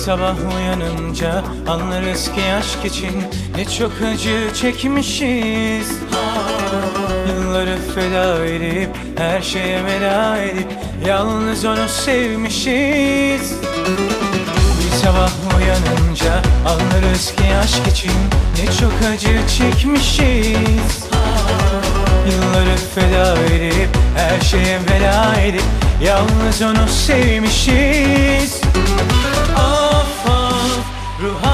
sabah uyanınca anlarız ki aşk için ne çok acı çekmişiz. Yılları feda edip her şeye veda edip yalnız onu sevmişiz. Bir sabah uyanınca anlarız ki aşk için ne çok acı çekmişiz. Yılları feda edip her şeye veda edip yalnız onu sevmişiz ruh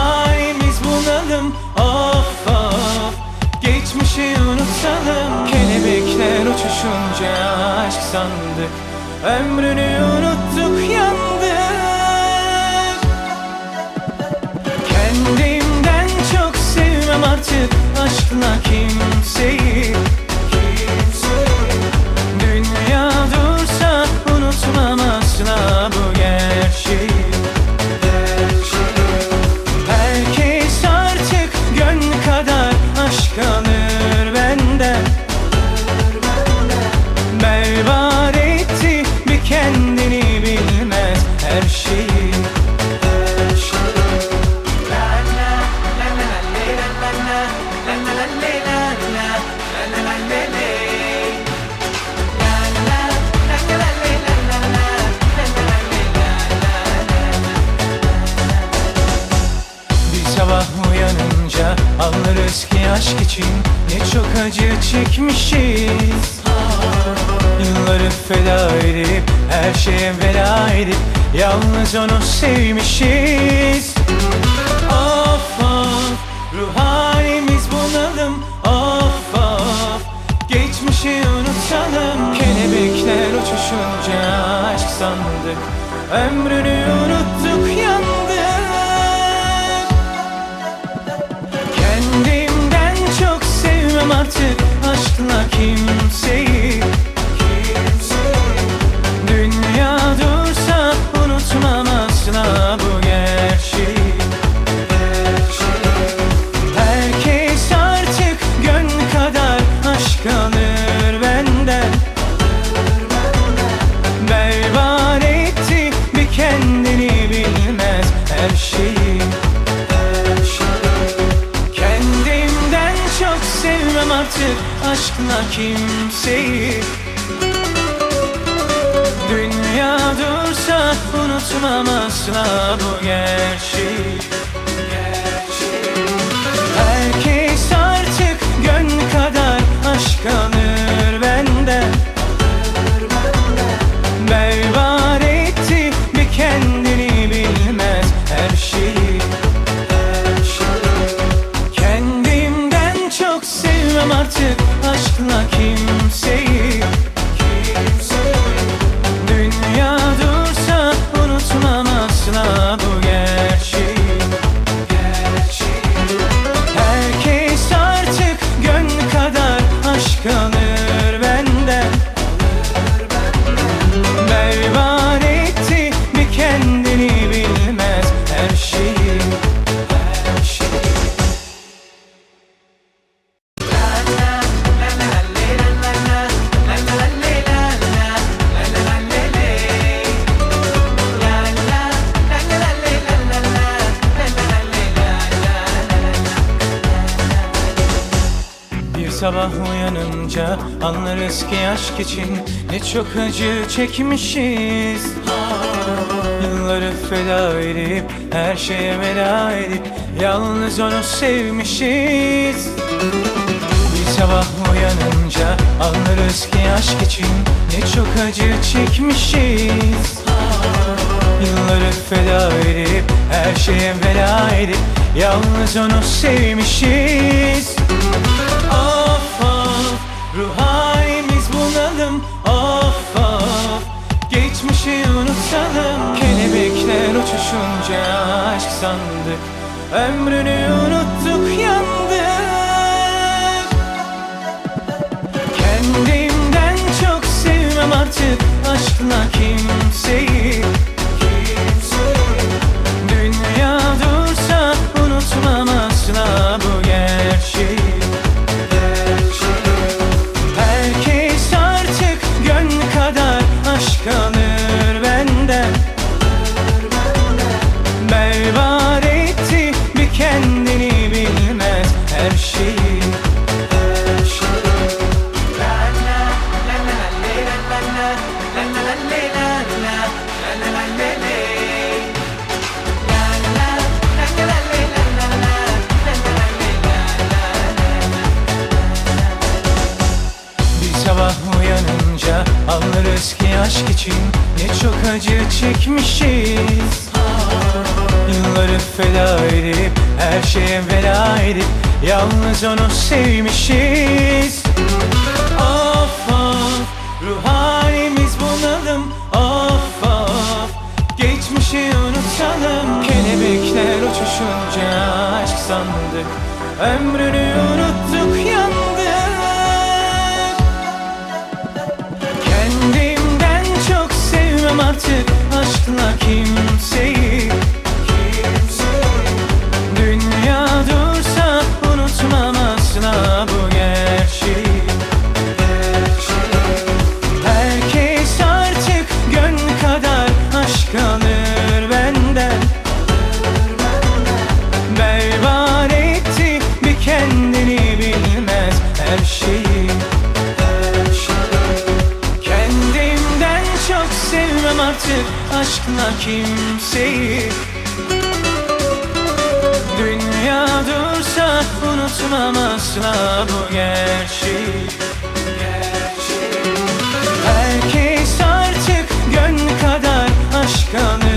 bunalım Of of. Geçmişi unutalım. Kelebekler uçuşunca aşk sandık. Ömrünü unuttuk yandık. Kendimden çok sevmem artık aşkla kimseyi anlarız ki aşk için ne çok acı çekmişiz. Yılları feda edip her şeye veda edip yalnız onu sevmişiz. Of of ruh halimiz bunalım. Of of geçmişi unutalım. Kelebekler uçuşunca aşk sandık. Ömrünü unuttuk aşkla kimseyi? Dünya dursa unutmam asla bu gerçeği. Herkes artık gönül kadar aşk alır benden. Berbat etti bir kendini bilmez her şeyi aşkla kimseyi. Dünya dursa unutmam asla bu gerçeği. Herkes artık gönül kadar aşk Bir sabah uyanınca anlarız ki aşk için ne çok acı çekmişiz. Yılları feda edip her şeye veda edip yalnız onu sevmişiz. Bir sabah uyanınca anlarız ki aşk için ne çok acı çekmişiz. Yılları feda edip her şeye veda edip yalnız onu sevmişiz ruh halimiz bunalım Of of. Geçmişi unutalım. Kelebekler uçuşunca aşk sandık. Ömrünü unuttuk yandık. Kendimden çok sevmem artık aşkla kimseyi acı çekmişiz. Yılları feda edip her şeye veda edip Yalnız onu sevmişiz. Of of ruh halimiz bunalım. Of of geçmişi unutalım. Kelebekler uçuşunca aşk sandık. Ömrünü unuttuk artık aşkla kimseyi kimseyi. Dünya dursa unutmam asla bu gerçeği. Herkes artık gönül kadar aşk alır